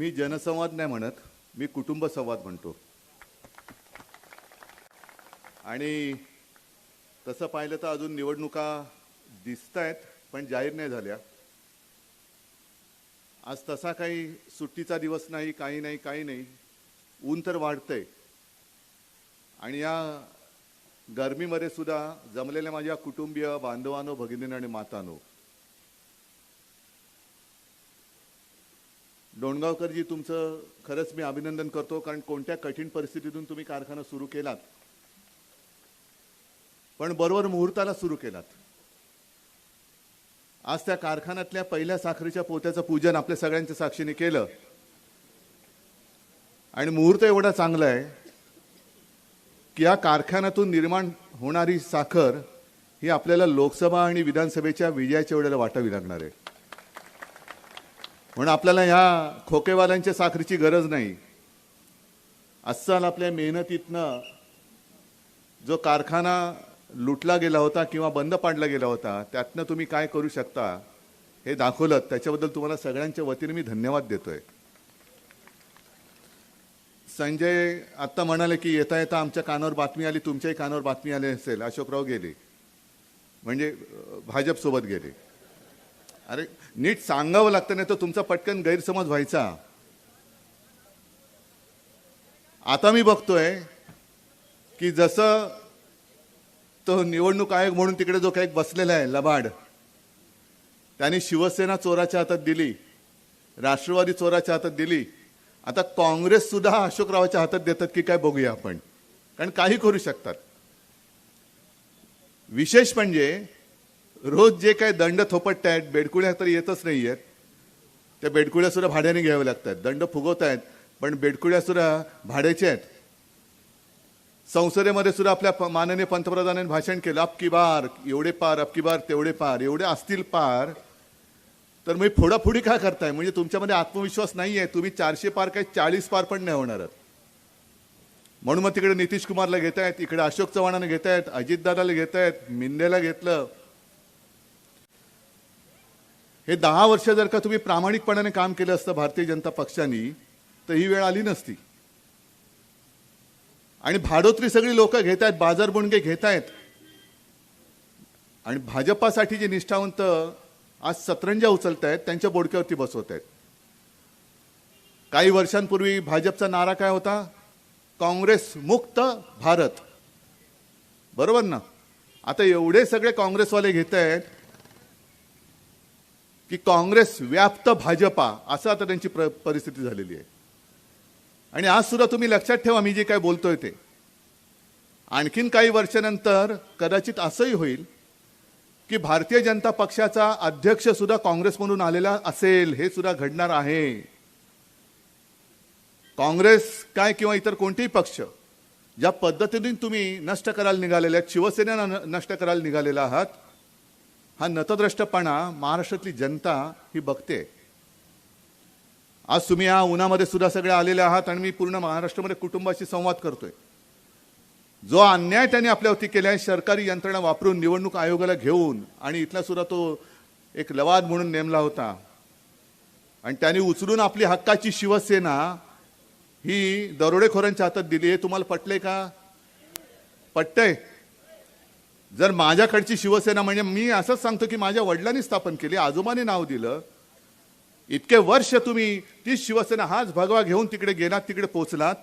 मी जनसंवाद नाही म्हणत मी कुटुंब संवाद म्हणतो. आणि तसं पाहिलं तर अजून निवडणुका दिसत आहेत पण जाहीर नाही झाल्या. आज तसा काही सुट्टीचा दिवस नाही काही नाही काही नाही. ऊन तर वाढतंय. आणि या गरमीमध्ये सुद्धा जमलेल्या माझ्या कुटुंबीय बांधवानो भगिनीनो आणि मातानो डोणगावकरजी तुमचं खरंच मी अभिनंदन करतो कारण कोणत्या कठीण परिस्थितीतून तुम्ही कारखाना सुरू केलात? पण बरोबर मुहूर्ताला सुरू केलात. आज त्या कारखान्यातल्या पहिल्या साखरेच्या पोत्याचं पूजन आपल्या सगळ्यांच्या साक्षीने केलं. आणि मुहूर्त एवढा चांगला आहे की या कारखान्यातून निर्माण होणारी साखर ही आपल्याला लोकसभा आणि विधानसभेच्या विजयाच्या वेळेला वाटावी लागणार आहे. म्हणून आपल्याला ह्या खोकेवाल्यांच्या साखरीची गरज नाही. अस्सल आपल्या मेहनतीतनं जो कारखाना लुटला गेला होता किंवा बंद पाडला गेला होता त्यातनं तुम्ही काय करू शकता हे दाखवलं. त्याच्याबद्दल तुम्हाला सगळ्यांच्या वतीने मी धन्यवाद देतोय. संजय आत्ता म्हणाले की येता येता आमच्या कानावर बातमी आली तुमच्याही कानावर बातमी आली असेल. अशोकराव गेले. म्हणजे भाजपसोबत गेले. अरे नीट सांगावं लागतं नाही तर तुमचा पटकन गैरसमज व्हायचा. आता मी बघतोय की जसं तो निवडणूक आयोग म्हणून तिकडे जो काही बसलेला आहे लबाड त्यांनी शिवसेना चोराच्या हातात दिली राष्ट्रवादी चोराच्या हातात दिली. आता काँग्रेस सुद्धा अशोकरावाच्या हातात देतात की काय बघूया आपण. कारण काही करू शकतात. विशेष म्हणजे रोज जे काय दंड थोपटत आहेत बेडकुळ्या तर येतच नाही आहेत त्या बेडकुळ्या सुद्धा भाड्याने घ्याव्या लागतात. दंड फुगवत आहेत पण बेडकुळ्या सुद्धा भाड्याच्या आहेत. संसदेमध्ये सुद्धा आपल्या प- माननीय पंतप्रधानांनी भाषण केलं अबकी बार एवढे पार अबकी बार तेवढे पार एवढे असतील पार. तर मी फोडाफोडी का करताय? म्हणजे तुमच्यामध्ये आत्मविश्वास नाही आहे तुम्ही चारशे पार काय चाळीस पार पण नाही होणार म्हणून मग तिकडे नितीश कुमारला घेत आहेत इकडे अशोक चव्हाणांना घेत आहेत अजितदादाला घेत आहेत मिंदेला घेतलं हे दहा वर्ष जर का तुम्ही प्रामाणिकपणाने काम केलं असतं भारतीय जनता पक्षाने तर ही वेळ आली नसती. आणि भाडोत्री सगळी लोक घेत आहेत बाजार बुणगे घेत आहेत आणि भाजपासाठी जे निष्ठावंत आज सतरंजा उचलत आहेत त्यांच्या बोडक्यावरती बसवत आहेत काही वर्षांपूर्वी भाजपचा नारा काय होता? काँग्रेस मुक्त भारत. बरोबर ना? आता एवढे सगळे काँग्रेसवाले घेत आहेत की काँग्रेस व्याप्त भाजपा असं आता त्यांची प्र- परिस्थिती झालेली आहे. आणि आज सुद्धा तुम्ही लक्षात ठेवा मी जे काय बोलतोय ते. आणखीन काही वर्षानंतर कदाचित असंही होईल की भारतीय जनता पक्षाचा अध्यक्ष सुद्धा काँग्रेसमधून आलेला असेल हे सुद्धा घडणार आहे. काँग्रेस काय किंवा इतर कोणतेही पक्ष ज्या पद्धतीने तुम्ही नष्ट करायला निघालेले आहेत शिवसेना नष्ट करायला निघालेला आहात हा नतद्रष्टपणा महाराष्ट्रातली जनता ही बघते. आज तुम्ही या उन्हामध्ये सुद्धा सगळे आलेले आहात आणि मी पूर्ण महाराष्ट्रामध्ये कुटुंबाशी संवाद करतोय. जो अन्याय त्यांनी आपल्यावरती केला आहे सरकारी यंत्रणा वापरून निवडणूक आयोगाला घेऊन आणि इथला सुद्धा तो एक लवाद म्हणून नेमला होता. आणि त्यांनी उचलून आपली हक्काची शिवसेना ही दरोडेखोरांच्या हातात दिली आहे. तुम्हाला पटले का? पटतंय? जर माझ्याकडची शिवसेना म्हणजे मी असंच सांगतो की माझ्या वडिलांनी स्थापन केली आजोबाने नाव दिलं इतके वर्ष तुम्ही ती शिवसेना हाच भगवा घेऊन तिकडे गेलात तिकडे पोचलात.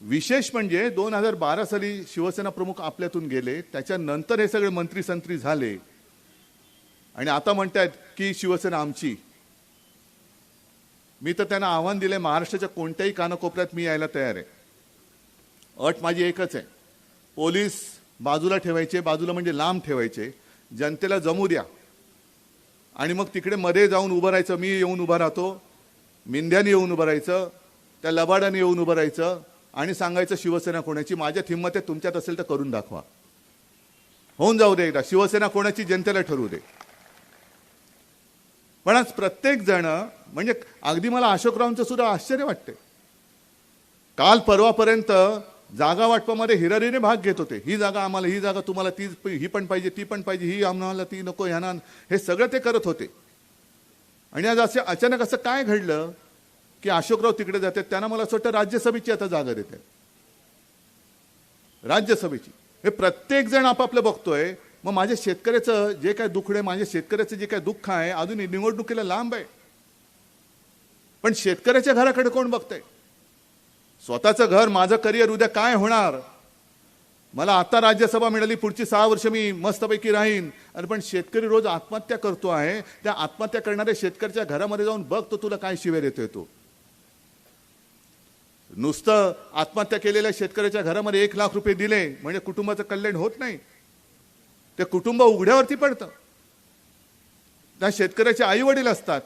विशेष म्हणजे दोन हजार बारा साली शिवसेना प्रमुख आपल्यातून गेले त्याच्यानंतर हे सगळे मंत्री संत्री झाले. आणि आता म्हणतायत की शिवसेना आमची. मी तर त्यांना आव्हान दिले महाराष्ट्राच्या कोणत्याही कानाकोपऱ्यात मी यायला तयार आहे. अट माझी एकच आहे. पोलीस बाजूला ठेवायचे बाजूला म्हणजे लांब ठेवायचे. जनतेला जमू द्या. आणि मग तिकडे मध्ये जाऊन उभं राहायचं. मी येऊन उभं राहतो. मिंद्याने येऊन उभं राहायचं. त्या लबाडाने येऊन उभं राहायचं. आणि सांगायचं शिवसेना कोणाची? माझ्यात हिंमत आहे तुमच्यात असेल तर करून दाखवा. होऊन जाऊ दे एकदा. शिवसेना कोणाची? जनतेला ठरवू दे. पण आज प्रत्येक जण म्हणजे अगदी मला अशोकरावांचं सुद्धा आश्चर्य वाटते काल परवापर्यंत जागा वाटपामध्ये हिरारीने भाग घेत होते. ही जागा आम्हाला ही जागा तुम्हाला ती ही पण पाहिजे ती पण पाहिजे ही आम्हाला ती नको ह्यांना हे सगळं ते करत होते. आणि आज असे अचानक असं काय घडलं की अशोकराव तिकडे जातात त्यांना मला असं वाटतं राज्यसभेची आता जागा देते राज्यसभेची. हे प्रत्येक जण आपापलं बघतोय. मग माझ्या शेतकऱ्याचं जे काय दुःख आहे माझ्या शेतकऱ्याचं जे काय दुःख आहे अजून निवडणुकीला लांब आहे. पण शेतकऱ्याच्या घराकडे कोण बघतंय? स्वतःचं घर माझं करिअर उद्या काय होणार? मला आता राज्यसभा मिळाली पुढची सहा वर्ष मी मस्तपैकी राहीन. अरे पण शेतकरी रोज आत्महत्या करतो आहे. त्या आत्महत्या करणाऱ्या शेतकऱ्याच्या घरामध्ये जाऊन बघ तो तुला काय शिवेर येतोय तो. नुसतं आत्महत्या केलेल्या शेतकऱ्याच्या घरामध्ये एक लाख रुपये दिले म्हणजे कुटुंबाचं कल्याण होत नाही. ते कुटुंब उघड्यावरती पडतं. त्या शेतकऱ्याचे आई वडील असतात.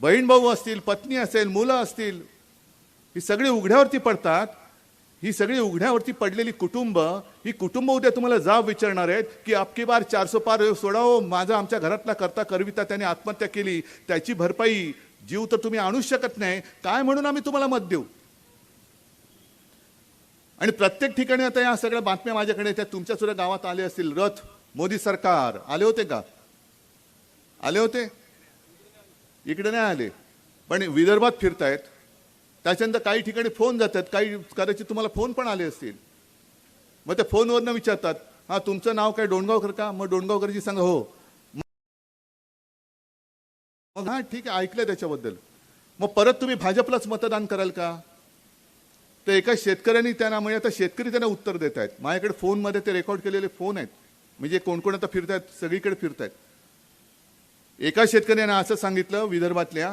बहीण भाऊ असतील पत्नी असेल मुलं असतील ही सगळी उघड्यावरती पडतात. ही सगळी उघड्यावरती पडलेली कुटुंब ही कुटुंब उद्या तुम्हाला जाब विचारणार आहेत की अबकी बार चारसो पार सोडावं हो, माझा आमच्या घरातला करता करविता त्याने आत्महत्या केली त्याची भरपाई जीव तर तुम्ही आणूच शकत नाही काय म्हणून आम्ही तुम्हाला मत देऊ? आणि प्रत्येक ठिकाणी आता या सगळ्या बातम्या माझ्याकडे त्या तुमच्या सुद्धा गावात आले असतील. रथ मोदी सरकार आले होते का? आले होते? इकडे नाही आले. पण विदर्भात फिरतायत. त्याच्यानंतर काही ठिकाणी फोन जातात. काही कदाचित तुम्हाला फोन पण आले असतील. मग ते फोनवरनं विचारतात हां तुमचं नाव काय? डोणगावकर का? मग डोणगावकरजी सांगा हो. मग हां ठीक आहे ऐकलं त्याच्याबद्दल. मग परत तुम्ही भाजपलाच मतदान कराल का? तर एका शेतकऱ्यांनी त्यांना म्हणजे आता शेतकरी त्यांना उत्तर देत आहेत माझ्याकडे फोनमध्ये ते रेकॉर्ड केलेले फोन आहेत. म्हणजे कोण कोण आता फिरतायत सगळीकडे फिरतायत. एका शेतकऱ्याने असं सांगितलं विदर्भातल्या